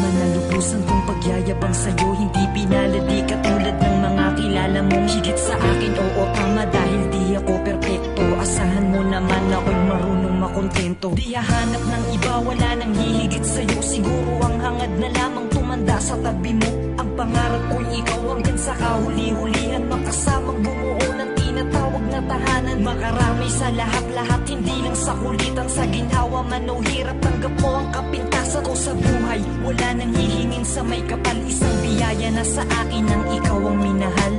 lamang yaman na lubusan kong pagyayabang sa'yo. Hindi pinalad katulad ng mga kilala mong higit sa akin Oo tama dahil di ako perpekto. Asahan mo naman ako'y marunong makontento. Di hahanap ng iba wala nang hihigit sa'yo. Siguro ang hangad na lamang tumanda sa tabi mo. Ang pangarap ko'y ikaw hanggang sa kahuli-hulihan. Makasamang bumuo ng tinatawag na tahanan. Makarami sa lahat-lahat Hindi lang sa kulitan Sa ginhawa man. O hirap Tanggap mo ang kapintasan ko sa buhay Wala nang hihingin sa may kapal. Isang biyaya na sa akin Ang Ikaw ang minahal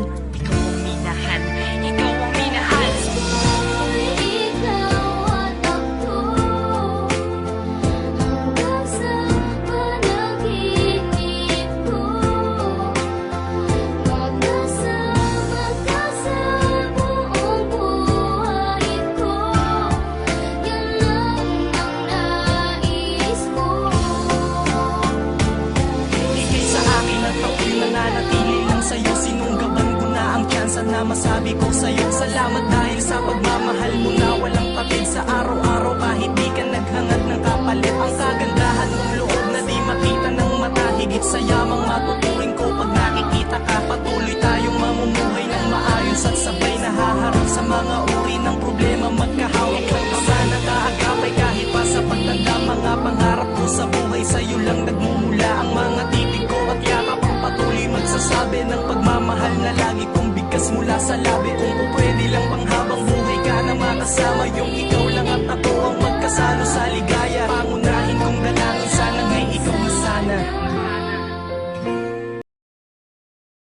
na masabi ko sa'yo. Salamat dahil sa pagmamahal mo na walang patid Sa araw-araw. Kahit di ka naghangad ng kapalit Ang kagandahan mong loob na di makita ng mata. Higit sa yamang matuturing ko pag nakikita ka Patuloy tayong mamumuhay ng maayos At sabay na haharap sa mga uri ng problema. Magkahawak ng ama na kaagapay Kahit pa sa pagtanda. Mga pangarap ko sa buhay Sa'yo lang nagmumula. Ang mga titig ko At yakap ang patuloy magsasabi Ng pagmamahal bigkas mula sa labi Kung pwede lang bang habang buhay ka na makasama Yung ikaw